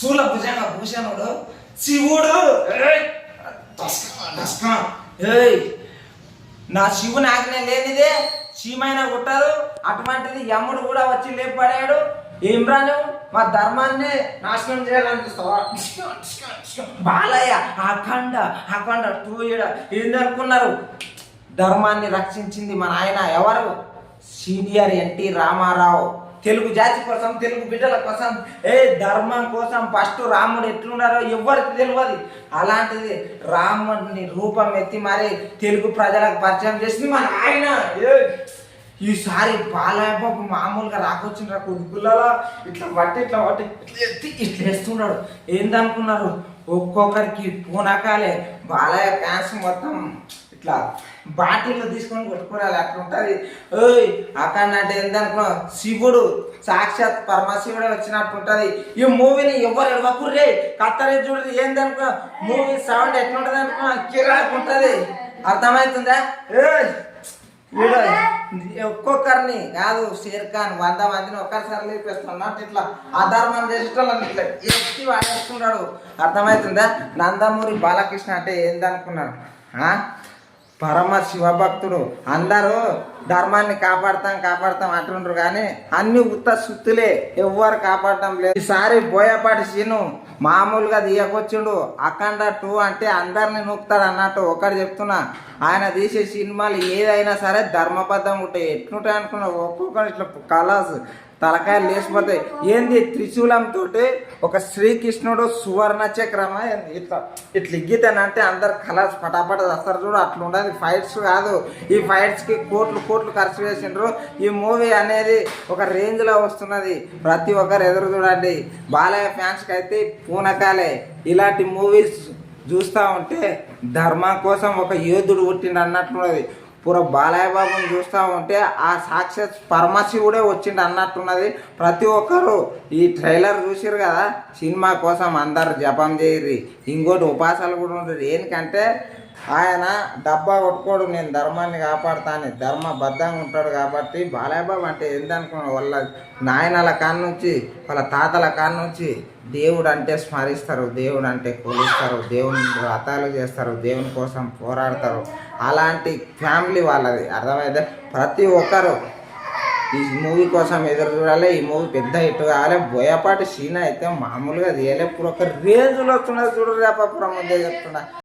శూల భుజంగా భూషణుడు. శివుడు. ఏయ్! నా శివుని ఆజ్ఞ లేనిదే చీమైన కుట్టారు. అటువంటిది యముడు కూడా వచ్చి లేపడాడు ఏం రాను మా ధర్మాన్ని నాశనం చేయాలనిపిస్తావా? బాలయ్య అఖండ అఖండ టూ ఏందనుకున్నారు? ధర్మాన్ని రక్షించింది మన ఆయన ఎవరు? Senior NT Ramarao. తెలుగు జాతి కోసం తెలుగు బిడ్డల కోసం ఏ ధర్మం కోసం ఫస్ట్ రాముడు ఎట్లున్నారో ఎవరికి తెలియదు అలాంటిది రాముడిని రూపం ఎత్తి మరి తెలుగు ప్రజలకు పరిచయం చేసింది మన ఆయన. ఏ ఈసారి బాలయ్య మామూలుగా రాకొచ్చిన కొడుకులలో ఇట్లా పట్టి ఇట్లా పట్టి ఇట్లా ఎత్తి ఇట్లా వేస్తున్నాడు ఏందనుకున్నారు? ఒక్కొక్కరికి పూనకాలే బాలయ్య ఫ్యాన్స్ మొత్తం ఇట్లా బాటిల్లో తీసుకొని కొట్టుకోవాలి అట్లా ఉంటుంది. ఓయ్ అక్కడ అంటే ఏందనుకున్నావు శివుడు సాక్షాత్ పరమశివుడు వచ్చినట్టు ఉంటుంది. ఈ మూవీని ఎవరు ఎడవకుర్రే. కత్తరే చూడదు ఏందనుకో మూవీ సౌండ్ ఎట్లుంటుంది అనుకున్నా కిరాకు ఉంటుంది. అర్థమవుతుందా ఏయ్ ఒక్కొక్కరిని కాదు షేర్ ఖాన్ వంద మందిని ఒక్కసారి లేపేస్తున్నట్టు ఇట్లా అధర్మం చేసేటోళ్ళని ఇట్లా ఎత్తి వాడేస్తున్నాడు అర్థమవుతుందా నందమూరి బాలకృష్ణ అంటే ఏందనుకున్నాడు పరమ శివభక్తుడు. అందరూ ధర్మాన్ని కాపాడతాం కాపాడతాం అంటుండ్రు కానీ అన్ని ఉత్త సుత్తులే ఎవ్వరు కాపాడటం లేదు. ఈసారి బోయపాటి సీను మామూలుగా తీయకొచ్చిండు అఖండ టూ అంటే అందరిని నూపుతాడు అన్నట్టు ఒకటి చెప్తున్నా. ఆయన తీసే సినిమాలు ఏదైనా సరే ధర్మబద్ధం ఉంటాయి. ఎట్లుంటాయి అనుకున్నా ఒక్కొక్కరు ఇట్లా కలర్స్ తలకాయలు లేచిపోతాయి. ఏంది? త్రిశూలంతో ఒక శ్రీకృష్ణుడు సువర్ణ చక్రమా ఇట్లా ఇట్లా ఇగ్గితేనంటే అందరు కలర్స్ పటాపట వస్తారు చూడు అట్లా ఉండదు ఫైట్స్ కాదు. ఈ ఫైట్స్కి కోట్లు కోట్లు ఖర్చు చేసిండ్రు. ఈ మూవీ అనేది ఒక రేంజ్లో వస్తున్నది. ప్రతి ఒక్కరు ఎదురు చూడండి. బాలయ్య ఫ్యాన్స్కి అయితే పూనకాలే. ఇలాంటి మూవీస్ చూస్తూ ఉంటే ధర్మం కోసం ఒక యోధుడు పుట్టిండు అన్నట్లున్నది. పూర బాలయ్య బాబుని చూస్తూ ఉంటే ఆ సాక్షాత్ పరమశివుడే వచ్చిండు అన్నట్టున్నది. ప్రతి ఒక్కరు ఈ ట్రైలర్ చూసిరు కదా సినిమా కోసం అందరు జపం చేయరు ఇంకోటి ఉపాసాలు కూడా ఉంటుంది ఏంటంటే ఆయన డబ్బా కొట్టుకోడు నేను ధర్మాన్ని కాపాడుతాను ధర్మబద్ధంగా ఉంటాడు కాబట్టి బాలయ్యబాబు అంటే ఏందనుకున్నాడు వాళ్ళ నాయనల కాడ నుంచి వాళ్ళ తాతల కాడ నుంచి దేవుడు అంటే స్మరిస్తారు దేవుడు అంటే కొలుస్తారు దేవుని వ్రతాలు చేస్తారు దేవుని కోసం పోరాడతారు. అలాంటి ఫ్యామిలీ వాళ్ళది. అర్థమైతే ప్రతి ఒక్కరు ఈ మూవీ కోసం ఎదురు చూడాలి ఈ మూవీ పెద్ద హిట్ కావాలి. బోయపాటి సీన్ అయితే మామూలుగా తీయలే. ఇప్పుడు ఒక రేంజ్లో వస్తున్నది చూడరా పాపం ముందే చెప్తున్నా.